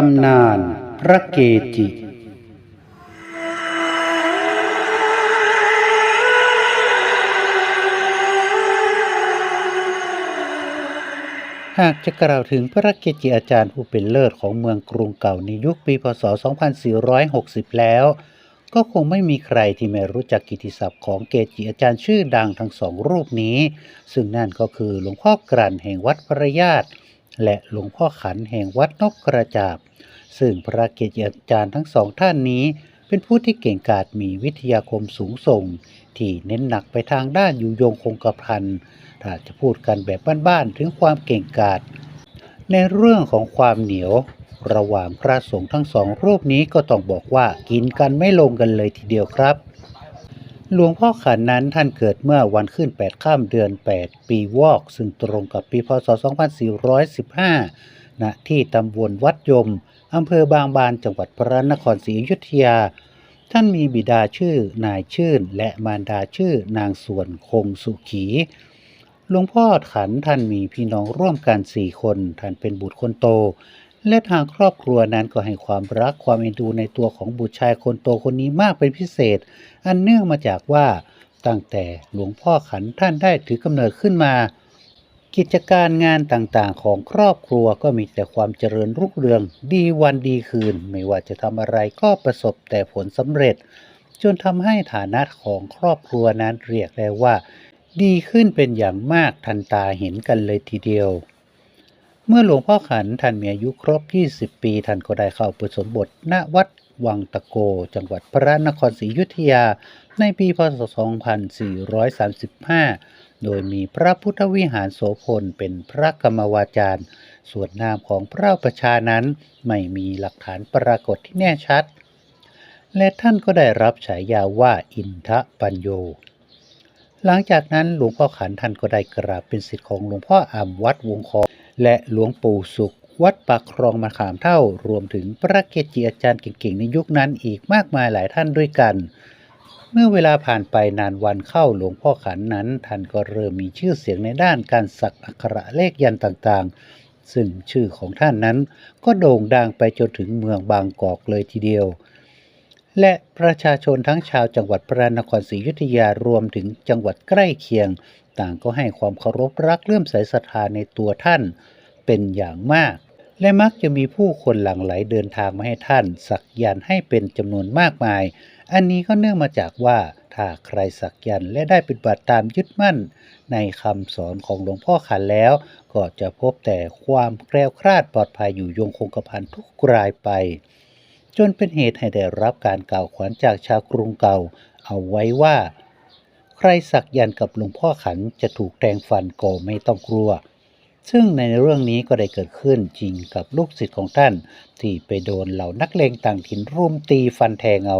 ตำนานพระเกจิ หากจะกล่าวถึงพระเกจิอาจารย์ผู้เป็นเลิศของเมืองกรุงเก่าในยุคปีพศ 2460 แล้ว ก็คงไม่มีใครที่ไม่รู้จักกิติศัพท์ของเกจิอาจารย์ชื่อดังทั้งสองรูปนี้ ซึ่งนั่นก็คือหลวงพ่อกลั่นแห่งวัดพระญาติ และหลวงพ่อขันแห่งวัดนกกระจาบ ซึ่งพระเกจิอาจารย์ทั้งสองท่านนี้ เป็นผู้ที่เก่งกาจมีวิทยาคมสูงส่ง ที่เน้นหนักไปทางด้านอยุยงคงกระพันถ้าจะพูดกันแบบบ้านๆถึงความเก่งกาจในเรื่องของความเหนียว ระหว่างพระสงฆ์ทั้งสองรูปนี้ก็ต้องบอกว่ากินกันไม่ลงกันเลยทีเดียวครับ หลวงพ่อขันนั้นท่านเกิดเมื่อวันขึ้น 8 ข้ามเดือน 8 ปีวอก ซึ่งตรงกับปีพศ 2415 ณ ที่ตำบลวัดยม อำเภอบางบาน จังหวัดพระนครศรีอยุธยา ท่านมีบิดาชื่อนายชื่น และมารดาชื่อนางส่วนคงสุขี หลวงพ่อขันท่านมีพี่น้องร่วมกันสี่คน ท่านเป็นบุตรคนโต และทางครอบครัวนั้นก็ให้ความรักความเอ็นดูในตัวของบุตรชายคนโตคนนี้มากเป็นพิเศษ อันเนื่องมาจากว่าตั้งแต่หลวงพ่อขันท่านได้ถือกำเนิดขึ้นมา กิจการงานต่างๆ ของครอบครัวก็มีแต่ความเจริญรุ่งเรือง ดีวันดีคืน ไม่ว่าจะทำอะไรก็ประสบแต่ผลสำเร็จ จนทำให้ฐานะของครอบครัวนั้นเรียกได้ว่า ดีขึ้นเป็นอย่างมากทันตาเห็นกันเลยทีเดียว เมื่อหลวงพ่อขันท่านมีอายุครบ 20 ปีท่านก็ได้เข้าประสมบทณวัดวังตะโก จังหวัดพระนครศรีอยุธยา ในปีพศ 2435 โดยมีพระพุทธวิหารโสพลเป็นพระกรรมวาจารย์ ส่วนนามของพระประชานั้นไม่มีหลักฐานปรากฏที่แน่ชัด และท่านก็ได้รับฉายาว่าอินทปัญโยหลังจากนั้นหลวงพ่อขันท่านก็ได้กราบเป็นศิษย์ของหลวงพ่ออ่ำวัดวงคอ และหลวงปู่สุข วัดปากครองมะขามเท่ารวมถึงพระเกจิอาจารย์เก่งๆ ในยุคนั้นอีกมากมายหลายท่านด้วยกัน เมื่อเวลาผ่านไปนานวันเข้าหลวงพ่อขันนั้น ท่านก็เริ่มมีชื่อเสียงในด้านการสักอักขระเลขยันต์ต่างๆ ซึ่งชื่อของท่านนั้นก็โด่งดังไปจนถึงเมืองบางกอกเลยทีเดียว และประชาชนทั้งชาวจังหวัดพระนครศรีอยุธยารวมถึงจังหวัดใกล้เคียง ต่างก็ให้ความเคารพรักเลื่อมใสศรัทธาในตัวท่าน เป็นอย่างมาก และมักจะมีผู้คนหลั่งไหลเดินทางมาให้ท่าน สักยันต์ให้เป็นจำนวนมากมาย อันนี้ก็เนื่องมาจากว่าถ้าใครสักยันต์และได้ปฏิบัติตามยึดมั่น ในคำสอนของหลวงพ่อขันแล้ว ก็จะพบแต่ความแคล้วคลาดปลอดภัยอยู่ยงคงกระพันทุกรายไป จนเป็นเหตุให้ได้รับการกล่าวขวัญจากชาวกรุงเก่า เอาไว้ว่า ใครสักยันกับหลวงพ่อขันจะถูกแทงฟันก็ไม่ต้องกลัว ซึ่งในเรื่องนี้ก็ได้เกิดขึ้นจริงกับลูกศิษย์ของท่าน ที่ไปโดนเหล่านักเลงต่างถิ่นรุมตีฟันแทงเอา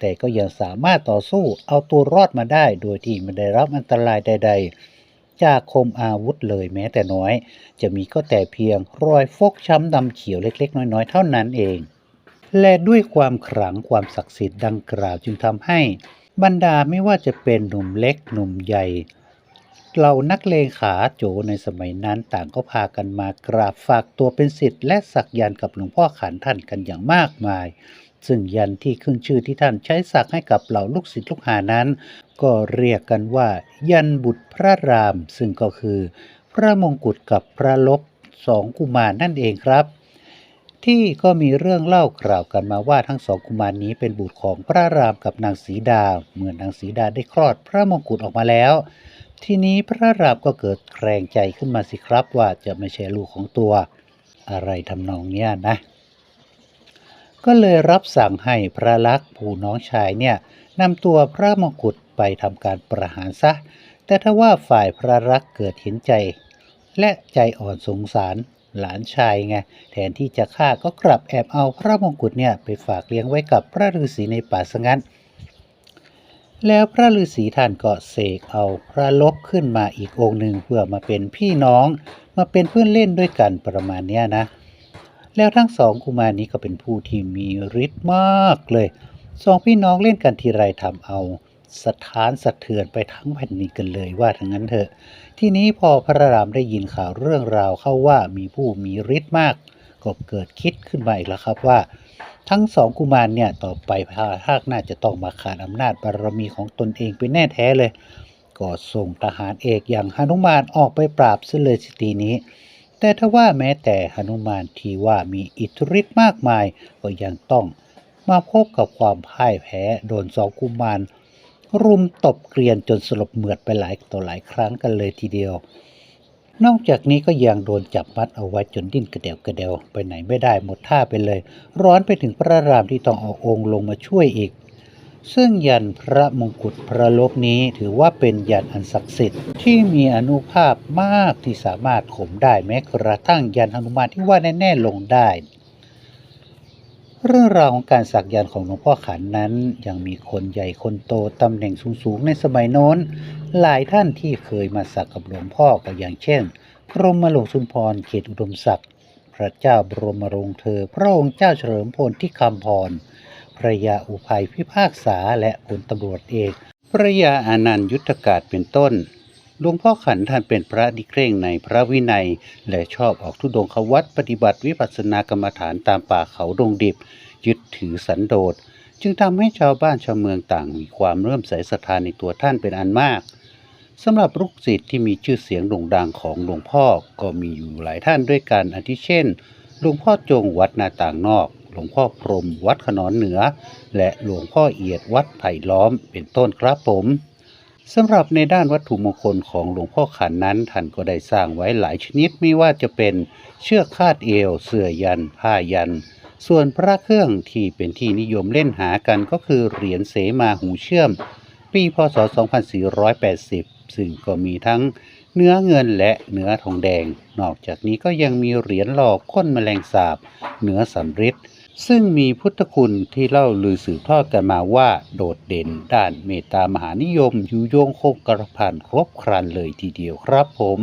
แต่ก็ยังสามารถต่อสู้เอาตัวรอดมาได้ โดยที่ไม่ได้รับอันตรายใด ๆจากคมอาวุธเลยแม้แต่น้อย จะมีก็แต่เพียงรอยฟกช้ำดำเขียวเล็กๆ น้อยๆ เท่านั้นเอง และด้วยความขลังความศักดิ์สิทธิ์ดังกล่าวจึงทำให้บรรดาไม่ว่าจะเป็นหนุ่มเล็กหนุ่มใหญ่เหล่านักเลงขาโจในสมัยนั้นต่างก็พากันมากราบฝากตัวเป็นศิษย์และสักยันต์กับหลวงพ่อขันท่านกันอย่างมากมาย ซึ่งยันที่ขึ้นชื่อที่ท่านใช้สักให้กับเหล่าลูกศิษย์ลูกหานั้น ก็เรียกกันว่า ยันบุตรพระราม ซึ่งก็คือ พระมงกุฎกับพระลบสองกุมารนั่นเองครับ ที่ก็มีเรื่องเล่ากล่าวกันมาว่าทั้งสองกุมารนี้เป็นบุตรของพระรามกับนางสีดาเมื่อนางสีดาได้คลอดพระมงกุฎออกมาแล้ว ทีนี้พระรามก็เกิดแคลงใจขึ้นมาสิครับว่าจะไม่ใช่ลูกของตัว อะไรทำนองเนี้ยนะ ก็เลยรับสั่งให้พระลักษณ์ผู้น้องชายเนี่ยนำตัวพระมงกุฎไปทำการประหารซะ แต่ถ้าว่าฝ่ายพระรักษ์เกิดเห็นใจ และใจอ่อนสงสาร หลานชายไงแทนที่จะฆ่าก็กลับแอบเอาพระมงกุฎเนี่ยไปฝากเลี้ยงไว้กับพระฤาษีในป่าสงัดแล้วพระฤาษีท่านก็เสกเอาพระลบขึ้นมาอีกองค์หนึ่งเพื่อมาเป็นพี่น้อง มาเป็นเพื่อนเล่นด้วยกันประมาณเนี้ยนะ แล้วทั้งสองกุมารนี้ก็เป็นผู้ที่มีฤทธิ์มากเลยสองพี่น้องเล่นกันทีไรทำเอา สถานสะเทือนไปทั้งแผ่นดินกันเลยว่าทั้งนั้นเถอะ ทีนี้พอพระรามได้ยินข่าวเรื่องราวเข้าว่ามีผู้มีฤทธิ์มาก ก็เกิดคิดขึ้นมาอีกแล้วครับว่า ทั้งสองกุมารเนี่ยต่อไปพระภาคน้าจะต้องมาขาดอำนาจบารมีของตนเองเป็นแน่แท้เลย ก็ส่งทหารเอกอย่างหนุมานออกไปปราบซะเลยสิทีนี้ แต่ถ้าว่าแม้แต่หนุมานที่ว่ามีอิทธิฤทธิ์มากมายก็ยังต้องมาพบกับความพ่ายแพ้โดนสองกุมาร รุมตบเกลียนจนสลบเหมือดไปหลายต่อหลายครั้งกันเลยทีเดียว นอกจากนี้ก็ยังโดนจับมัดเอาไว้จนดิ้นกระเดวกระเดวไปไหนไม่ได้หมดท่าไปเลย ร้อนไปถึงพระรามที่ต้องเอาองค์ลงมาช่วยอีก ซึ่งยันพระมงกุฎพระลบนี้ถือว่าเป็นยันอันศักดิ์สิทธิ์ที่มีอนุภาพมากที่สามารถข่มได้แม้กระทั่งยันหนุมานที่ว่าแน่ๆลงได้ เรื่องราวของการสักยันต์ของหลวงพ่อขันนั้น ยังมีคนใหญ่คนโตตำแหน่งสูงๆในสมัยโน้น หลายท่านที่เคยมาสักกับหลวงพ่อก็อย่างเช่นกรมหลวงสุนทรเขตอุดมศักดิ์พระเจ้าบรมรงเธอ พระองค์เจ้าเฉลิมพลที่คำพรพระยาอุภัยพิพากษาและพลตำรวจเอกพระยาอานันต์ยุทธกาศเป็นต้น หลวงพ่อขันท่านเป็นพระดิเคร่งในพระวินัย และชอบออกทุดงควัดปฏิบัติวิปัสสนากรรมฐานตามป่าเขาดงดิบ ยึดถือสันโดษ จึงทำให้ชาวบ้านชาวเมืองต่างมีความเริ่มใสศรัทธาในตัวท่านเป็นอันมากสำหรับลูกศิษย์ที่มีชื่อเสียงโด่งดังของหลวงพ่อก็มีอยู่หลายท่านด้วยกันอาทิเช่นหลวงพ่อจงวัดนาต่างนอก หลวงพ่อพรหมวัดขนอนเหนือ และหลวงพ่อเอียดวัดไผ่ล้อมเป็นต้นครับผม สำหรับในด้านวัตถุมงคลของหลวงพ่อขันนั้นท่านก็ได้สร้างไว้หลายชนิดไม่ว่าจะเป็นเชือกคาดเอว เสื่อยัน ผ้ายัน ส่วนพระเครื่องที่เป็นที่นิยมเล่นหากันก็คือเหรียญเสมาหูเชื่อม ปีพศ 2480 ซึ่งก็มีทั้งเนื้อเงินและเนื้อทองแดง นอกจากนี้ก็ยังมีเหรียญหล่อก้นแมลงสาบเนื้อสำริด ซึ่งมีพุทธคุณที่เล่าลือสืบทอดกันมาว่าโดดเด่นด้านเมตตามหานิยมอยู่โยงคงกระพันครบครันเลยทีเดียวครับผม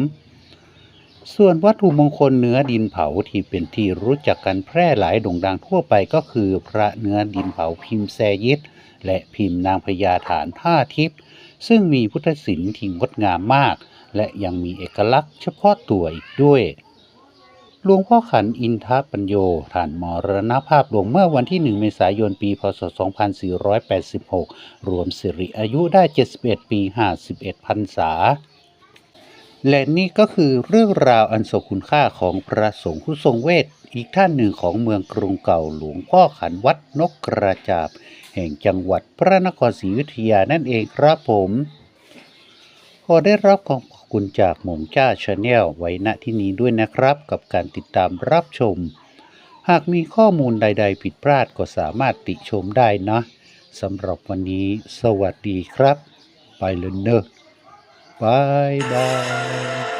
ส่วนวัตถุมงคลเนื้อดินเผาที่เป็นที่รู้จักกันแพร่หลายโด่งดังทั่วไปก็คือพระเนื้อดินเผาพิมพ์แซยิดและพิมพ์นางพญาฐานผ้าทิพย์ซึ่งมีพุทธศิลป์ที่งดงามมาก และยังมีเอกลักษณ์เฉพาะตัวอีกด้วย หลวงพ่อขันอินทปัญโยท่านมรณภาพลงเมื่อวันที่ 1 เมษายน ปี พศ 2486 รวมสิริอายุได้ 71 ปี 51พรรษา และนี่ก็คือเรื่องราวอันทรงคุณค่าของพระสงฆ์ผู้ทรงเวท อีกท่านหนึ่งของเมืองกรุงเก่าหลวงพ่อขันวัดนกกระจาบ แห่งจังหวัดพระนครศรีอยุธยานั่นเองครับผม ขอได้รับขอบ คุณจากหม่อมจ้าชาแนลไว้ณที่นี้ด้วยนะครับ กับการติดตามรับชม หากมีข้อมูลใด ๆ ผิดพลาดก็สามารถติชมได้นะสำหรับวันนี้สวัสดีครับ ไปเลยเนอะบายบาย